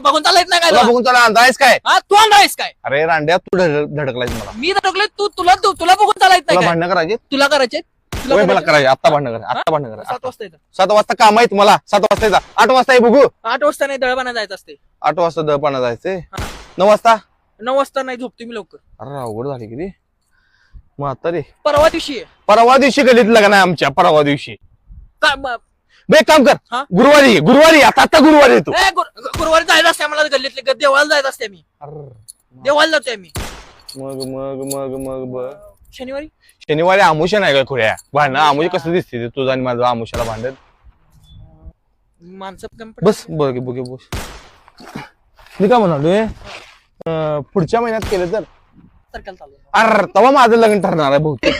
बघून चालायच नाही काय तुला तुला? बघून तुला अंदाज काय? हा तू काय? अरे रांड्या तू धड- धडकलायस मला. मी धडकलोय तू तुला तुला बघून चालायच नाही भांडणं करायचे? तुला करायचे? मला करायचे? आता भांडणं करा आता भांडणं करा सात. वाजता येतं. सात वाजता काम आहेत मला. सात वाजता येतात. आठ वाजता आहे बघू. आठ वाजता नाही दळबाना जायचं असते. आठ वाजता दळपाना जायचंय हा. नऊ वाजता? नऊ वाजता नाही झोपते मी लवकर. अरे अवघड झाली किती? मग आता रे. परवा दिवशी. परवा दिवशी गलीत लग्न आहे आमच्या परवा दिवशी. का- म- बे एक काम कर. हा? गुरुवारी ये, गुरुवारी आता आता गुरुवारी येतो. ए, गुर- गुरुवारी जायचं असते मला गल्लीतले ग- देवाला जायचं असते मी. देवाला जातोय मी. मग मग मग मग ब- शनिवारी? शनिवारी आमुषा नाही का खुड्या भांडणं आमुष कसं दिसते ते? तुझं आणि माझं आमुषाला भांडण? माणसं कमी पडतात. बस बघ बघ बस मी काय म्हणालोय अं, पुढच्या महिन्यात केलं तर? तारखेला चालू आहे. अर तेव्हा माझं लग्न ठरणार आहे बहुतेक.